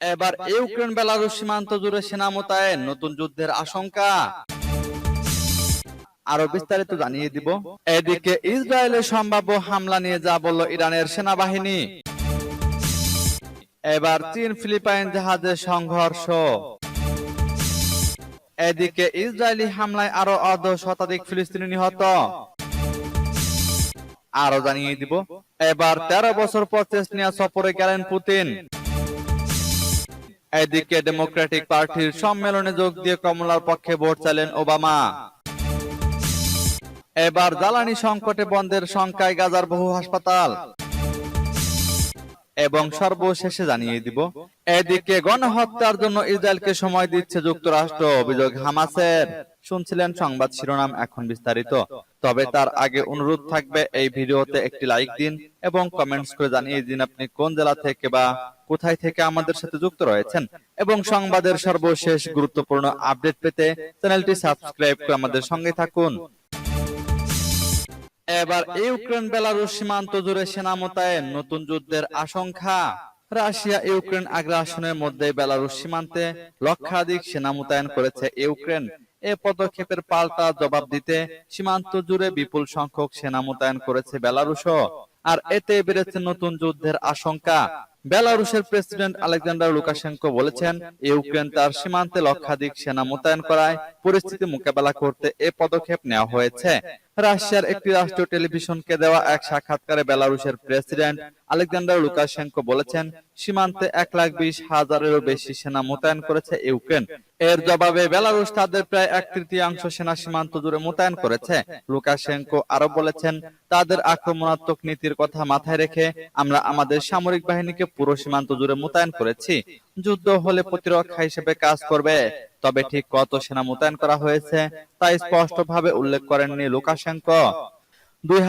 এবার ইউক্রেন বেলারুশ সীমান্ত জুড়ে সেনা মোতায়েন নতুন যুদ্ধের আশঙ্কা। আরও বিস্তারিত জানিয়ে দিব। এদিকে ইসরায়েলের সম্ভাব্য হামলা নিয়ে যা বলল ইরানের সেনাবাহিনী। এবার চীন ফিলিপাইন জাহাজের সংঘর্ষ। এদিকে ইসরায়েলি হামলায় আরও অর্ধ শতাধিক ফিলিস্তিনি নিহত। আরও জানিয়ে দিব। এবার তেরো বছর পর চেসনিয়া সফরে গেলেন পুতিন। এদিকে ডেমোক্রেটিক পার্টির সম্মেলনে যোগ দিয়ে কমলার পক্ষে ভোট চাইলেন ওবামা। এবার জ্বালানি সংকটে বন্ধের সংখ্যায় গাজার বহু হাসপাতাল। এবং সর্বশেষে জানিয়ে দিব, এদিকে গণহত্যার জন্য ইসরায়েলকে সময় দিচ্ছে যুক্তরাষ্ট্র, অভিযোগ হামাসের। শুনছিলেন সংবাদ শিরোনাম এখন বিস্তারিত। তবে তার আগে অনুরোধ থাকবে, এই ভিডিওতে একটি লাইক দিন এবং কমেন্টস করে জানিয়ে দিন আপনি কোন জেলা থেকে বা কোথায় থেকে আমাদের সাথে যুক্ত রয়েছেন এবং সংবাদের সর্বশেষ গুরুত্বপূর্ণ আপডেট পেতে চ্যানেলটি সাবস্ক্রাইব করে আমাদের সঙ্গে থাকুন। এবার ইউক্রেন বেলারুশ সীমান্ত জুড়ে সেনা মোতায়েন, নতুন যুদ্ধের আশঙ্কা। রাশিয়া ইউক্রেন আগ্রাসনের মধ্যে বেলারুশ সীমান্তে লক্ষাধিক সেনা মোতায়েন করেছে ইউক্রেন। এ পদক্ষেপের পাল্টা জবাব দিতে সীমান্ত জুড়ে বিপুল সংখ্যক সেনা মোতায়েন করেছে বেলারুশও। আর এতে বেড়েছে নতুন যুদ্ধের আশঙ্কা। বেলারুশের প্রেসিডেন্ট আলেকজান্ডার লুকাশেঙ্কো বলেছেন, ইউক্রেন তার সীমান্তে লক্ষাধিক সেনা মোতায়েন করায় পরিস্থিতি মোকাবেলা করতে এ পদক্ষেপ নেওয়া হয়েছে। রাশিয়ার একটি রাষ্ট্রীয় টেলিভিশনকে দেওয়া এক সাক্ষাৎকারে বেলারুশের প্রেসিডেন্ট আলেকজান্ডার লুকাশেঙ্কো বলেছেন সীমান্তে এক লাখ বিশ হাজারেরও বেশি সেনা মোতায়েন করেছে ইউক্রেন। এর জবাবে বেলারুশ তাদের প্রায় এক তৃতীয়াংশ সেনা সীমান্ত জুড়ে মোতায়েন করেছে। লুকাশেঙ্কো আরও বলেছেন তাদের আক্রমণাত্মক নীতির কথা মাথায় রেখে আমরা আমাদের সামরিক বাহিনীকে পুরো সীমান্ত জুড়ে মোতায়েন করেছি। যুদ্ধ হলে প্রতিরক্ষা হিসেবে কাজ করবে তবে ঠিক কত সেনা মোতায়েন করা হয়েছে তা স্পষ্টভাবে উল্লেখ করেননি লুকাশেঙ্কো। দুই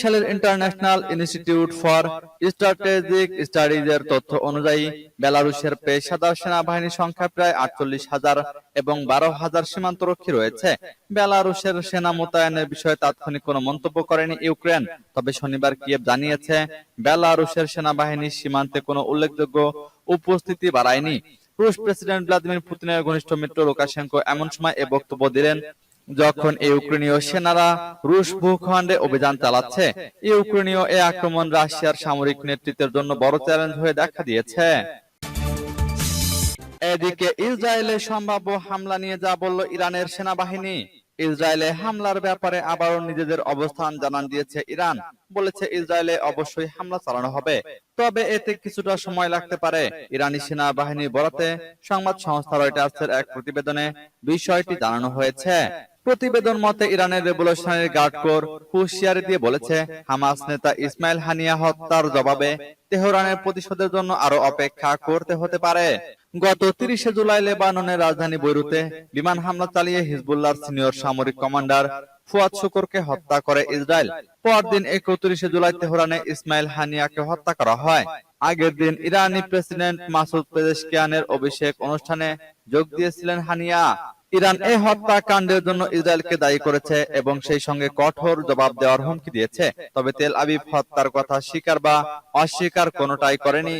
সালের ইন্টারন্যাশনাল ইনস্টিটিউট ফর স্ট্র্যাটেজিক স্টাডিজের তথ্য অনুযায়ী, বেলারুশের পেশাদার সেনাবাহিনীর সংখ্যা প্রায় আটচল্লিশ হাজার এবং বারো হাজার সীমান্তরক্ষী রয়েছে। বেলারুশের সেনা মোতায়েনের বিষয়ে তাৎক্ষণিক কোনো মন্তব্য করেনি ইউক্রেন, তবে শনিবার কিয়েভ জানিয়েছে, বেলারুশের সেনাবাহিনী সীমান্তে কোনো উল্লেখযোগ্য উপস্থিতি বাড়ায়নি। রুশ প্রেসিডেন্ট ভ্লাদিমির পুতিনের ঘনিষ্ঠ মিত্র লুকাশেঙ্কো এমন সময় এ বক্তব্য দিলেন যখন ইউক্রেনীয় সেনারা রুশ ভূখণ্ডে অভিযান চালাচ্ছে ইউক্রেনীয় এ আক্রমণ রাশিয়ার সামরিক নেতৃত্বের জন্য বড় চ্যালেঞ্জ হয়ে দেখা দিয়েছে। এদিকে ইসরায়েলের সম্ভাব্য হামলা নিয়ে যা বলল ইরানের সেনাবাহিনী ইসরায়েলে হামলার ব্যাপারে আবারও নিজেদের অবস্থান জানান দিয়েছে ইরান। বলেছে ইসরায়েলে অবশ্যই হামলা চালানো হবে। তবে এতে কিছুটা সময় লাগতে পারে। ইরানি সেনাবাহিনী বরাতে সংবাদ সংস্থা রয়টার্সের এক প্রতিবেদনে বিষয়টি জানানো হয়েছে। প্রতিবেদন মতে ইরানের রেভলিউশনারি গার্ড কোর হুঁশিয়ারি দিয়ে বলেছে, হামাস নেতা ইসমাইল হানিয়া হত্যার জবাবে তেহরানের প্রতিশোধের জন্য আরও অপেক্ষা করতে হতে পারে। গত তিরিশে জুলাই লেবাননের রাজধানী বৈরুতে বিমান হামলা চালিয়ে হিজবুল্লাহর সিনিয়র সামরিক কমান্ডার ফুয়াদ শুকরকে হত্যা করে ইসরায়েল। পরদিন একত্রিশে জুলাই তেহরানে ইসমাইল হানিয়াকে হত্যা করা হয়। আগের দিন ইরানি প্রেসিডেন্ট মাসুদ পেজেশকিয়ানের অভিষেক অনুষ্ঠানে যোগ দিয়েছিলেন হানিয়া। ইরান এই হত্যাকাণ্ডের জন্য ইসরায়েলকে দায়ী করেছে এবং সেই সঙ্গে কঠোর জবাব দেওয়ার হুমকি দিয়েছে। তবে তেল আবিব হত্যার কথা স্বীকার বা অস্বীকার কোনোটাই করেনি।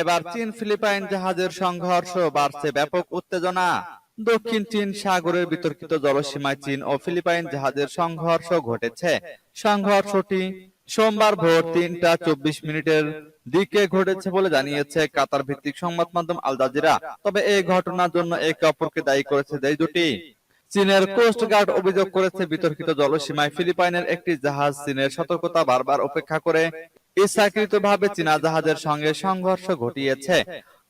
এবার চীন ফিলিপাইন জাহাজের সংঘর্ষ বাড়ছে ব্যাপক উত্তেজনা। দক্ষিণ চীন সাগরের বিতর্কিত জলসীমায় চীন ও ফিলিপাইন জাহাজের সংঘর্ষ ঘটেছে। সংঘর্ষটি সোমবার ভোর তিনটা চব্বিশ মিনিটের দিকে ঘটেছে বলে জানিয়েছে কাতার ভিত্তিক সংবাদ মাধ্যম আল জাজিরা। তবে এই ঘটনার জন্য একে অপরকে দায়ী করেছে দেশ দুটি। চীনের কোস্টগার্ড অভিযোগ করেছে বিতর্কিত জলসীমায় ফিলিপাইনের একটি জাহাজ চীনের সতর্কতা বারবার উপেক্ষা করে। ইচ্ছাকৃতভাবে চীনা জাহাজের সঙ্গে সংঘর্ষ ঘটিয়েছে।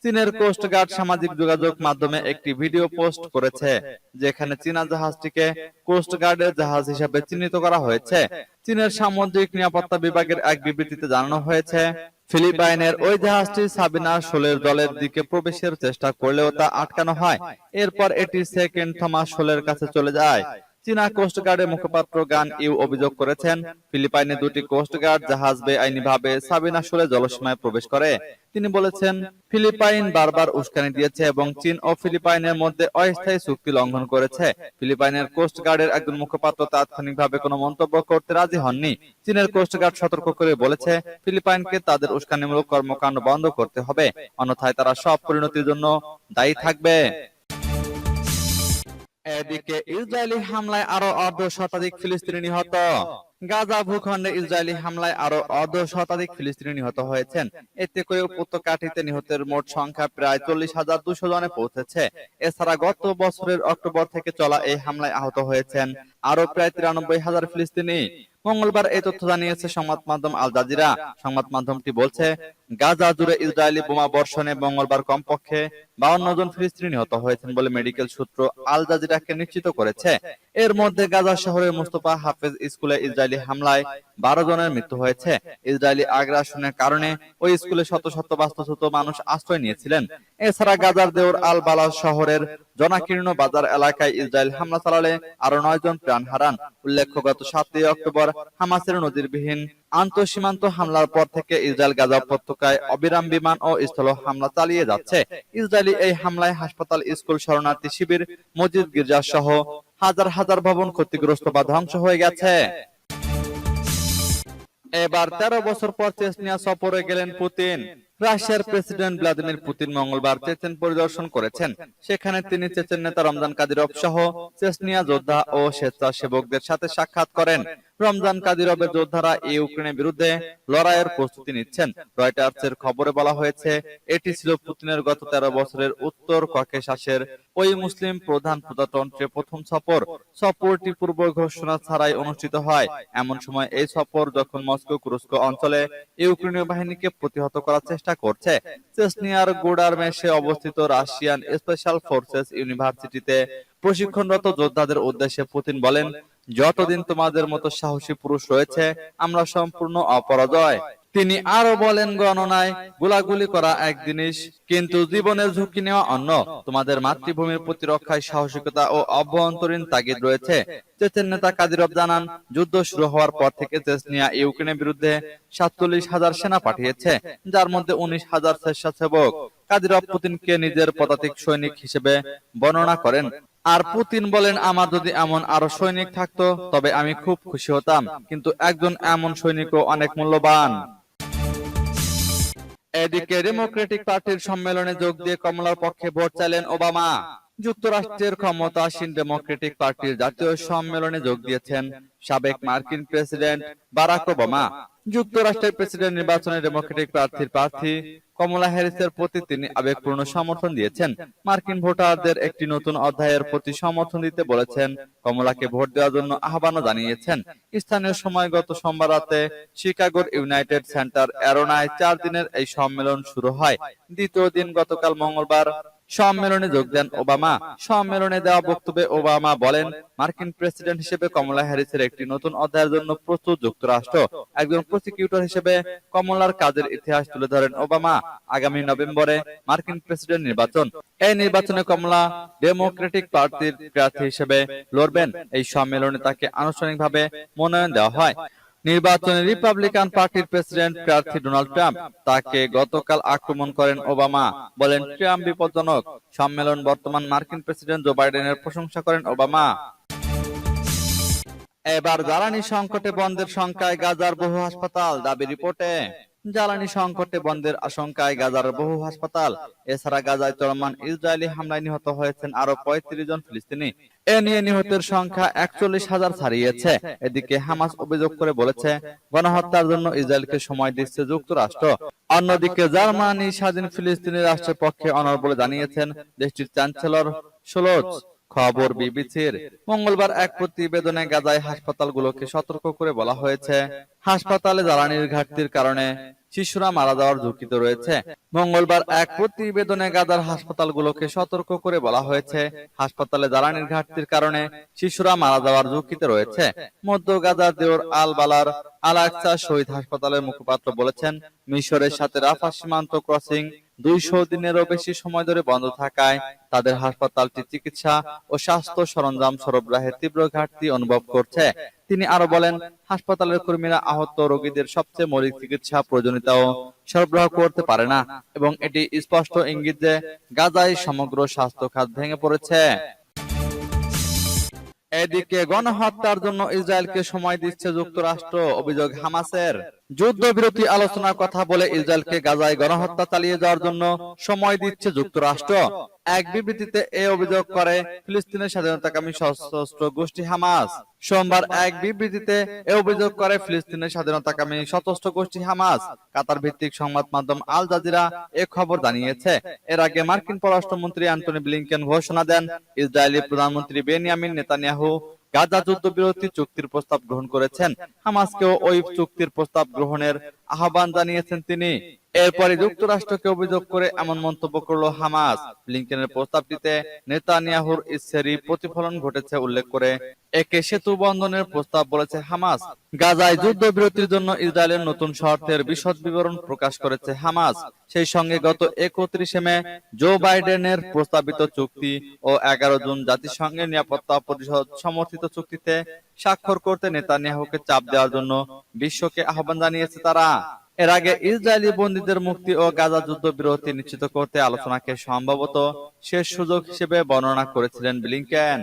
চীনের কোস্ট গার্ড সামাজিক যোগাযোগ মাধ্যমে একটি ভিডিও পোস্ট করেছে যেখানে চীনা জাহাজটিকে কোস্ট গার্ডের জাহাজ হিসেবে চিহ্নিত করা হয়েছে। চীনের সামুদ্রিক নিরাপত্তা বিভাগের এক বিবৃতিতে জানানো হয়েছে ফিলিপাইনের ওই জাহাজটি সাবিনা শোলের দলের দিকে প্রবেশের চেষ্টা করলেও তা আটকানো হয়। এরপর এটি সেকেন্ড থমাস শোলের কাছে চলে যায়। চীনা কোস্টগার্ডের মুখপাত্র গান ইউ অভিযোগ করেছেন। ফিলিপাইনে দুটি কোস্টগার্ড জাহাজ বেআইনিভাবে সাবিনা শুলে জলসীমায় প্রবেশ করে। তিনি বলেছেন ফিলিপাইন বারবার উস্কানি দিয়েছে এবং চীন ও ফিলিপাইনের মধ্যে অস্থায়ী চুক্তি লঙ্ঘন করেছে। ফিলিপাইনের কোস্টগার্ডের একজন মুখপাত্র তাৎক্ষণিকভাবে কোনো মন্তব্য করতে রাজি হননি। চীনের কোস্টগার্ড সতর্ক করে বলেছে ফিলিপাইনকে তাদের উস্কানিমূলক কর্মকাণ্ড বন্ধ করতে হবে। অন্যথায় তারা সব পরিণতির জন্য দায়ী থাকবে। এদিকে ইসরায়েলি হামলায় আরও অর্ধ শতাধিক ফিলিস্তিনি নিহত। গাজা ভূখণ্ডে ইসরায়েলি হামলায় আরও অর্ধ শতাধিক ফিলিস্তিনি নিহত হয়েছেন। এতে করে উপত্যকাটিতে নিহতের মোট সংখ্যা প্রায় চল্লিশ হাজার দুশো জনে পৌঁছেছে। এছাড়া গত বছরের অক্টোবর থেকে চলা এই হামলায় আহত হয়েছেন আরও প্রায় তিরানব্বই হাজার ফিলিস্তিনি। মঙ্গলবার এই তথ্য জানিয়েছে সংবাদ মাধ্যম আল জাজিরা। সংবাদ মাধ্যমটি বলছে, গাজা জুড়ে ইসরায়েলি বোমা বর্ষণে মঙ্গলবার কমপক্ষে বাউন্ন জন ফিলিস্তিনি নিহত হয়েছেন বলে মেডিকেল সূত্র আল জাজিরাকে নিশ্চিত করেছে। এর মধ্যে গাজা শহরের মুস্তফা হাফেজ স্কুলে ইসরায়েলি হামলায় বারো জনের মৃত্যু হয়েছে। ইসরায়েলি আগ্রাসনের কারণে ওই স্কুলে শত শত বাস্তুচ্যুত মানুষ আশ্রয় নিয়েছিলেন। এছাড়া গাজার দেওর আল বালা শহরের জনাকীর্ণ বাজার এলাকায় ইসরায়েল হামলা চালালে আরও নয় জন প্রাণ হারান। উল্লেখ্য, গত সাতই অক্টোবর হামাসের নজিরবিহীন আন্তঃসীমান্ত হামলার পর থেকে ইসরায়েল গাজা উপত্যকায় অবিরাম বিমান ও স্থল হামলা চালিয়ে যাচ্ছে। ইসরায়েলি এই হামলায় হাসপাতাল, স্কুল, শরণার্থী শিবির, মসজিদ গির্জা সহ হাজার হাজার ভবন ক্ষতিগ্রস্ত বা ধ্বংস হয়ে গেছে। এবার তেরো বছর পর চেচনিয়া সফরে গেলেন পুতিন। রাশিয়ার প্রেসিডেন্ট ভ্লাদিমির পুতিন মঙ্গলবার চেচেন পরিদর্শন করেছেন। সেখানে তিনি চেচেন নেতা রমজান কাদিরভ সহ চেচনিয়া যোদ্ধা ও স্বেচ্ছাসেবকদের সাথে সাক্ষাৎ করেন। রমজান কাদিরভের যোদ্ধারা ইউক্রেনের বিরুদ্ধে লড়াইয়ের প্রস্তুতি নিচ্ছেন। রয়টার্সের খবরে বলা হয়েছে এটি ছিল পুতিনের গত তেরো বছরের উত্তর ককেশাসের ওই মুসলিম প্রধান প্রজাতন্ত্রে প্রথম সফর। সফরটি পূর্ব ঘোষণা ছাড়াই অনুষ্ঠিত হয়। এমন সময় এই সফর যখন মস্কো কুরস্ক অঞ্চলে ইউক্রেনীয় বাহিনীকে প্রতিহত করার চেষ্টা করছে। চেসনিয়ার গোডার মেশে অবস্থিত রাশিয়ান স্পেশাল ফোর্সেস ইউনিভার্সিটিতে প্রশিক্ষণরত যোদ্ধাদের উদ্দেশ্যে পুতিন বলেন, যতদিন তোমাদের মতো সাহসী পুরুষ রয়েছে, আমরা সম্পূর্ণ অপরাজয়। তিনি আরও বলেন, গণনায় গোলাগুলি করা এক জিনিস, কিন্তু জীবনের ঝুঁকি নেওয়া অন্য। তোমাদের মাতৃভূমির প্রতিরক্ষায় সাহসিকতা ও অভ্যন্তরীণ তাগিদ রয়েছে। চেচেন নেতা কাদিরভ জানান, যুদ্ধ শুরু হওয়ার পর থেকে চেচনিয়া ইউক্রেনের বিরুদ্ধে সাতচল্লিশ হাজার সেনা পাঠিয়েছে, যার মধ্যে উনিশ হাজার স্বেচ্ছাসেবক। কাদিরভ পুতিনকে নিজের পদাতিক সৈনিক হিসেবে বর্ণনা করেন, আর পুতিন বলেন, আমার যদি এমন আরও সৈনিক থাকতো, তবে আমি খুব খুশি হতাম, কিন্তু একজন এমন সৈনিকও অনেক মূল্যবান। এদিকে ডেমোক্রেটিক পার্টির সম্মেলনে যোগ দিয়ে কমলার পক্ষে ভোট চাইলেন ওবামা। যুক্তরাষ্ট্রের ক্ষমতাসীন ডেমোক্রেটিক পার্টির জাতীয় সম্মেলনে যোগ দিয়েছেন সাবেক মার্কিন প্রেসিডেন্ট বারাক ওবামা। যুক্তরাষ্ট্রের প্রেসিডেন্ট নির্বাচনে ডেমোক্রেটিক প্রার্থীর প্রার্থী কমলা হ্যারিসের প্রতি তিনি আবেগপূর্ণ সমর্থন দিয়েছেন। মার্কিন ভোটারদের একটি নতুন অধ্যায়ের প্রতি সমর্থন দিতে বলেছেন। কমলাকে ভোট দেওয়ার জন্য আহ্বানও জানিয়েছেন। স্থানীয় সময় গত সোমবার রাতে শিকাগোর ইউনাইটেড সেন্টার অ্যারোনায় চার দিনের এই সম্মেলন শুরু হয়। দ্বিতীয় দিন গতকাল মঙ্গলবার সম্মেলনে যোগ দেন ওবামা। সম্মেলনে দেওয়া বক্তব্যে ওবামা বলেন, মার্কিন প্রেসিডেন্ট হিসেবে কমলা হ্যারিসের একটি নতুন অধ্যায়ের জন্য প্রস্তুত যুক্তরাষ্ট্র। একজন প্রসিকিউটর হিসেবে কমলার কাজের ইতিহাস তুলে ধরেন ওবামা। আগামী নভেম্বরে মার্কিন প্রেসিডেন্ট নির্বাচন। এই নির্বাচনে কমলা ডেমোক্রেটিক পার্টির প্রার্থী হিসেবে লড়বেন। এই সম্মেলনে তাকে আনুষ্ঠানিকভাবে মনোনয়ন দেওয়া হয়। নির্বাচনে রিপাবলিকান পার্টির প্রেসিডেন্ট প্রার্থী ডোনাল্ড ট্রাম্প তাকে গতকাল আক্রমণ করেন ওবামা। বলেন ট্রাম্প বিপজ্জনক। সম্মেলন বর্তমান মার্কিন প্রেসিডেন্ট জো বাইডেনের প্রশংসা করেন ওবামা। এবার জ্বালানি সংকটে বন্ধের সংখ্যায় গাজার বহু হাসপাতাল। দাবি রিপোর্টে জ্বালানি সংকটে বন্ধের আশঙ্কায় গাজার বহু হাসপাতাল, এছাড়া গাজায় চলমান ইসরায়েলি হামলায় নিহত হয়েছেন আরও পঁয়ত্রিশ জন ফিলিস্তিনি। এ নিয়ে নিহতের সংখ্যা একচল্লিশ হাজার ছাড়িয়েছে। এদিকে হামাস অভিযোগ করে বলেছে, গণহত্যার জন্য ইসরায়েলকে সময় দিচ্ছে যুক্তরাষ্ট্র। অন্যদিকে জার্মানি স্বাধীন ফিলিস্তিনি রাষ্ট্রের পক্ষে অনর বলে জানিয়েছেন, দেশটির চ্যান্সেলর সোলোচ খবর বিবিসির মঙ্গলবার এক প্রতিবেদনে গাজায় হাসপাতালগুলোকে সতর্ক করে বলা হয়েছে হাসপাতালে জ্বালানির ঘাটতির কারণে শিশুরা মারা যাওয়ার ঝুঁকিতে রয়েছে। মঙ্গলবার এক প্রতিবেদনে গাজার হাসপাতালগুলোকে সতর্ক করে বলা হয়েছে হাসপাতালে জ্বালানির ঘাটতির কারণে শিশুরা মারা যাওয়ার ঝুঁকিতে রয়েছে। মধ্য গাজার দেওর আল বালার আল আকসা শহীদ হাসপাতালের মুখপাত্র বলেছেন মিশরের সাথে রাফা সীমান্ত ক্রসিং দুইশো দিনেরও বেশি সময় ধরে বন্ধ থাকায় তাদের হাসপাতালটি চিকিৎসা ও স্বাস্থ্য সরঞ্জাম সরবরাহের তীব্র ঘাটতি অনুভব করছে। তিনি আরও বলেন, হাসপাতালের কর্মীরা আহত রোগীদের সবচেয়ে মৌলিক চিকিৎসা প্রয়োজনীয়তাও সরবরাহ করতে পারে না এবং এটি স্পষ্ট ইঙ্গিত যে গাজায় সমগ্র স্বাস্থ্য খাত ভেঙে পড়েছে। এদিকে গণহত্যার জন্য ইসরায়েলকে সময় দিচ্ছে যুক্তরাষ্ট্র, অভিযোগ হামাসের। যুদ্ধবিরতি আলোচনার কথা বলে ইসরায়েলকে গাজায় গণহত্যা চালিয়ে যাওয়ার জন্য সময় দিচ্ছে যুক্তরাষ্ট্র। এক বিবৃতিতে এ অভিযোগ করে ফিলিস্তিনের স্বাধীনতাকামী সশস্ত্র গোষ্ঠী হামাস। সোমবার এক বিবৃতিতে এ অভিযোগ করে ফিলিস্তিনের স্বাধীনতাকামী সশস্ত্র গোষ্ঠী হামাস। কাতার ভিত্তিক সংবাদ মাধ্যম আল জাজিরা এ খবর জানিয়েছে। এর আগে মার্কিন পররাষ্ট্রমন্ত্রী অ্যান্টনি ব্লিংকেন ঘোষণা দেন, ইসরায়েলি প্রধানমন্ত্রী বেনিয়ামিন নেতানিয়াহু গাজা যুদ্ধবিরতি চুক্তির প্রস্তাব গ্রহণ করেছেন। হামাসকেও ওই চুক্তির প্রস্তাব গ্রহণের আহ্বান জানিয়েছেন তিনি। এরপরে যুক্তরাষ্ট্রকে অভিযোগ করে এমন মন্তব্য করল হামাস। ব্লিংকেনের প্রস্তাবটিতে নেতানিয়াহুর ইচ্ছেরই প্রতিফলন ঘটেছে উল্লেখ করে। একে সেতু বন্ধনের প্রস্তাব বলেছে হামাস। গাজায় যুদ্ধবিরতির জন্য ইসরায়েলের নতুন শর্তের বিশদ বিবরণ প্রকাশ করেছে হামাস। সেই সঙ্গে গত একত্রিশে মে, জো বাইডেনের প্রস্তাবিত চুক্তি ও এগারো জুন জাতিসংঘের নিরাপত্তা পরিষদ সমর্থিত চুক্তিতে স্বাক্ষর করতে নেতানিয়াহুকে চাপ দেওয়ার জন্য বিশ্বকে আহ্বান জানিয়েছে তারা। এর আগে ইসরায়েলি বন্দীদের মুক্তি ও গাজা যুদ্ধ বিরতি নিশ্চিত করতে আলোচনাকে সম্ভবত শেষ সুযোগ হিসেবে বর্ণনা করেছিলেন ব্লিংকেন।